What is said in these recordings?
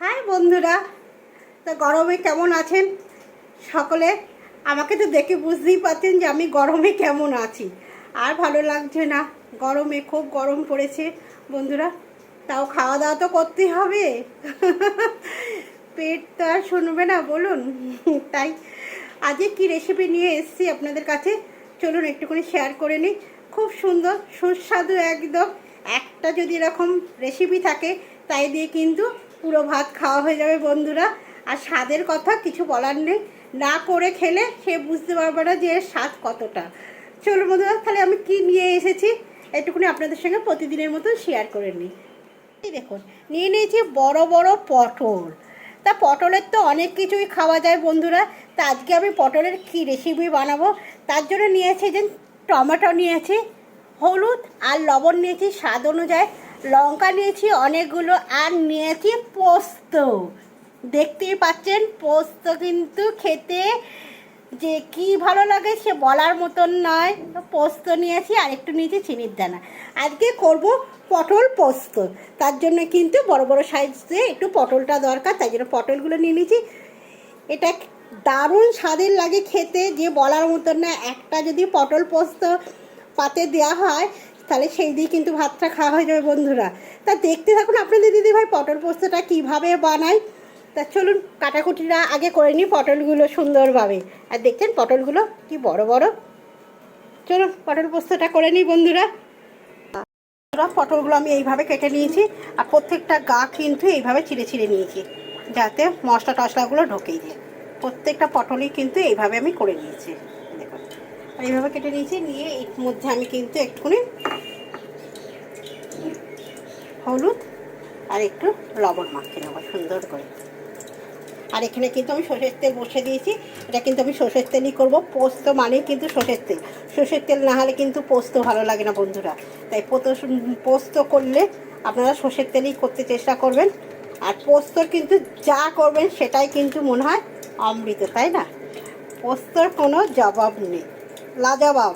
High বন্ধুরা, তা গরমে কেমন আছেন? সকলে আমাকে তো দেখে বুঝতেই পারছেন যে আমি গরমে কেমন আছি। আর ভালো লাগছে না, গরমে খুব গরম পড়েছে। বন্ধুরা, তাও খাওয়া দাওয়া তো করতেই হবে। পেট তো আর শুনবে না, বলুন। তাই আজকে কি রেসিপি নিয়ে এসেছি আপনাদের কাছে? চলুন একটুখানি শেয়ার করে নিই। খুব সুন্দর, সুস্বাদু একদম। একটা যদি এরকম রেসিপি থাকে, তাই দিয়ে কিন্তু পুরো ভাত খাওয়া হয়ে যাবে বন্ধুরা। আর স্বাদের কথা কিছু বলার নেই। না করে খেলে সে বুঝতে পারবে না যে এর স্বাদ কতটা। চলুন বন্ধুরা, তাহলে আমি কি নিয়ে এসেছি একটুখানি আপনাদের সঙ্গে প্রতিদিনের মতো শেয়ার করে নিই। দেখুন, নিয়ে নিয়েছি বড় বড় পটল। তা পটলের তো অনেক কিছুই খাওয়া যায় বন্ধুরা। তা আজকে আমি পটলের কী রেসিপি বানাবো? তার জন্য নিয়েছি যে টমেটো নিয়েছি, হলুদ আর লবণ নিয়েছি, স্বাদ অনুযায়ী। লঙ্কা নিয়েছি, অনেকগুলো, আর নিয়েছি পোস্ত। দেখতেই পাচ্ছেন, পোস্ত কিন্তু খেতে যে কি ভালো লাগে সে বলার মতন নয়। পোস্ত নিয়েছি, আর একটু নিয়েছি চিনির দানা। আজকে করব পটল পোস্ত। তার জন্য কিন্তু বড় বড় সাইজে একটু পটলটা দরকার, তাই জন্য পটলগুলো নিয়ে নিয়েছি। এটা দারুণ স্বাদের লাগে খেতে, যে বলার মতন না একটা যদি পটল পোস্ত পাতে দেওয়া হয় তাহলে সেই দিয়ে কিন্তু ভাতটা খাওয়া হয়ে যাবে বন্ধুরা। তা দেখতে থাকুন আপনাদের দিদি ভাই পটল পোস্তটা কীভাবে বানায়। তা চলুন কাটাকুটিরা আগে করে নিই পটলগুলো সুন্দরভাবে। আর দেখছেন পটলগুলো কি বড় বড়। চলুন পটল পোস্তটা করে নিই বন্ধুরা। বন্ধুরা, পটলগুলো আমি এইভাবে কেটে নিয়েছি আর প্রত্যেকটা গা কিন্তু এইভাবে চিড়ে চিড়ে নিয়েছি যাতে মশলা টশলাগুলো ঢোকেই যায়। প্রত্যেকটা পটলই কিন্তু এইভাবে আমি করে নিয়েছি। এইভাবে কেটে নিয়েছি, নিয়ে এর মধ্যে আমি কিন্তু একটুখানি হলুদ আর একটু লবণ মাখিয়ে নেব সুন্দর করে। আর এখানে কিন্তু আমি সর্ষের তেল বসে দিয়েছি, এটা কিন্তু আমি সর্ষের তেলই করব। পোস্ত মানেই কিন্তু সর্ষের তেল। সর্ষের তেল না হলে কিন্তু পোস্ত ভালো লাগে না বন্ধুরা। তাই পোস্ত করলে আপনারা সর্ষের তেলই করতে চেষ্টা করবেন। আর পোস্তর কিন্তু যা করবেন সেটাই কিন্তু মনে হয় অমৃত, তাই না? পোস্তর কোনো জবাব নেই। লাজবাব।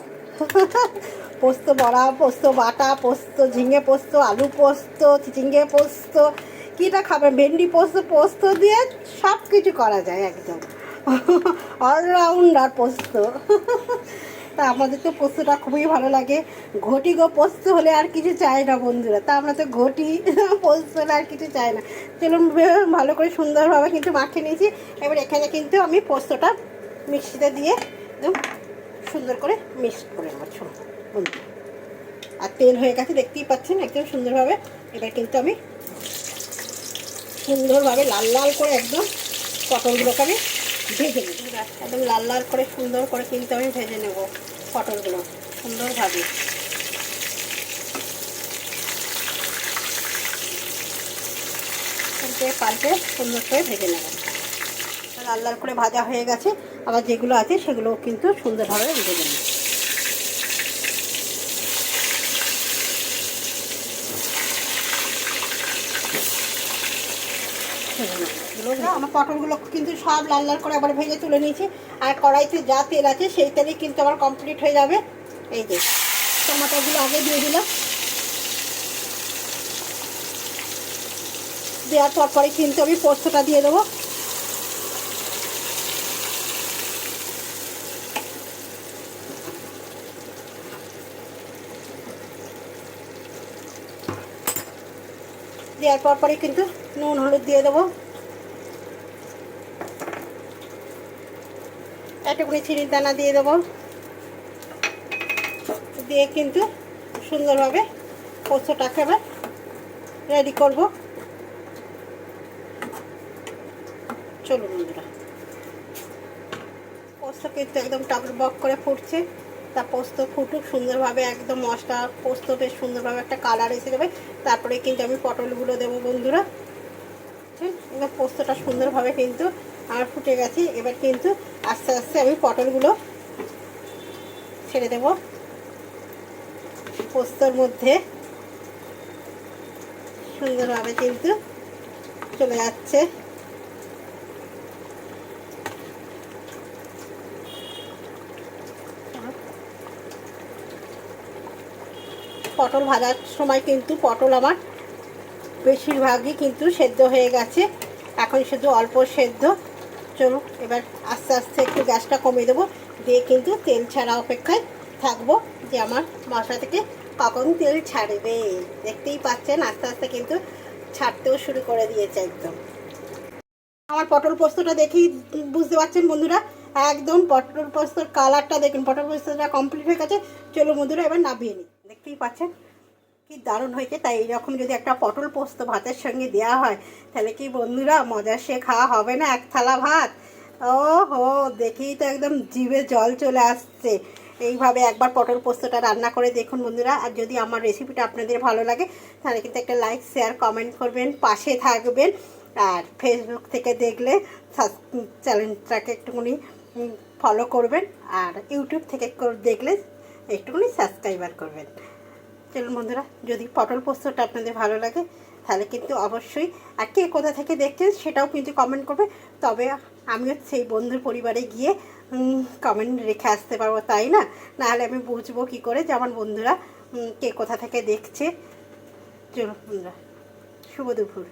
পোস্ত বড়া, পোস্ত বাটা, পোস্ত ঝিঙে পোস্ত, আলু পোস্ত, চিচিঙ্গে পোস্ত কীটা খাবেন? ভেন্ডি পোস্ত পোস্ত দিয়ে সব কিছু করা যায় একদম। অলরাউন্ডার পোস্ত। তা আমাদের তো পোস্তটা খুবই ভালো লাগে। ঘটি গো পোস্ত হলে আর কিছু চাই না বন্ধুরা। তা আমরা তো ঘটি পোস্ত হলে আর কিছু চাই না। চলুন ভালো করে সুন্দরভাবে কিন্তু মাখিয়ে নিয়েছি। এবার এখানে কিন্তু আমি পোস্তটা মিক্সিতে দিয়ে একদম সুন্দর করে মিক্স করে নেব বন্ধু। আর তেল হয়ে গেছে, দেখতেই পাচ্ছেন, একদম সুন্দরভাবে। এবার কিন্তু আমি সুন্দরভাবে লাল লাল করে একদম পটলগুলোকে আমি ভেজে নেব। একদম লাল লাল করে সুন্দর করে কিন্তু আমি ভেজে নেব পটলগুলো, সুন্দরভাবে। পাল্টে সুন্দর করে ভেজে নেব। লাল লাল করে ভাজা হয়ে গেছে। আবার যেগুলো আছে সেগুলো কিন্তু সুন্দরভাবে নেব এগুলো আমার পটলগুলো কিন্তু সব লাল লাল করে আবার ভেজে তুলে নিয়েছি। আর কড়াইতে যা তেল আছে সেই তেলেই কিন্তু আমার কমপ্লিট হয়ে যাবে। এই যে, টমাটোগুলো আগে দিয়ে দিলাম। দেওয়ার পর পরে কিন্তু আমি পোস্তটা দিয়ে দেবো। দেওয়ার পর পরে কিন্তু নুন, হলুদ দিয়ে দেবো। একটুখানি চিনির দানা দিয়ে দেবো। দিয়ে কিন্তু সুন্দরভাবে পোস্তটাকে আবার রেডি করব। চলুন বন্ধুরা। পোস্ত কিন্তু একদম টাবল বক করে ফুটছে। তা পোস্ত ফুটুক সুন্দরভাবে একদম মশলা পোস্ত বেশ সুন্দরভাবে একটা কালার এসে যাবে। তারপরে কিন্তু আমি পটলগুলো দেবো বন্ধুরা? এবার পোস্তটা সুন্দরভাবে কিন্তু আমার ফুটে গেছে। এবার কিন্তু আস্তে আস্তে আমি পটলগুলো ছেড়ে দেব। পোস্তর মধ্যে সুন্দরভাবে কিন্তু চলে যাচ্ছে। পটল ভাজার সময় কিন্তু পটল আমার বেশিরভাগই কিন্তু সেদ্ধ হয়ে গেছে। এখন শুধু অল্প সেদ্ধ। চলো, এবার আস্তে আস্তে একটু গ্যাসটা কমিয়ে দেবো। দিয়ে কিন্তু তেল ছাড়া অপেক্ষায় থাকব যে আমার মশলা থেকে কখন তেল ছাড়বে। দেখতেই পাচ্ছেন, আস্তে আস্তে কিন্তু ছাড়তেও শুরু করে দিয়েছে একদম। আমার পটল পোস্তটা দেখেই বুঝতে পারছেন বন্ধুরা, একদম পটল পোস্তর কালারটা দেখুন। পটল পোস্তটা কমপ্লিট হয়ে গেছে। চলো বন্ধুরা, এবার নামিয়ে নিই। দেখতেই পাচ্ছেন? কি দারুণ হয়েছে। তাই এইরকম যদি একটা পটল পোস্ত ভাতের সঙ্গে দেওয়া হয়, তাহলে কি বন্ধুরা মজা সে খাওয়া হবে না? এক থালা ভাত? ও হো দেখেই তো একদম জিভে জল চলে আসছে। এইভাবে একবার পটল পোস্তটা রান্না করে দেখুন বন্ধুরা। আর যদি আমার রেসিপিটা আপনাদের ভালো লাগে, তাহলে কিন্তু একটা লাইক শেয়ার কমেন্ট করবেন, পাশে থাকবেন। আর ফেসবুক থেকে দেখলে চ্যানেলটাকে একটুখানি ফলো করবেন। আর ইউটিউব থেকে দেখলে একটুখানি সাবস্ক্রাইবার করবেন। চলুন বন্ধুরা, যদি পটল পোস্তটা আপনাদের ভালো লাগে, তাহলে কিন্তু অবশ্যই, আর কে কোথা থেকে দেখছেন সেটাও কিন্তু কমেন্ট করবে। তবে আমিও সেই বন্ধুর পরিবারে গিয়ে কমেন্ট রেখে আসতে পারব, তাই না? নাহলে আমি বুঝব কি করে যে আমার বন্ধুরা কে কোথা থেকে দেখছে। চলুন বন্ধুরা, শুভ দুপুর।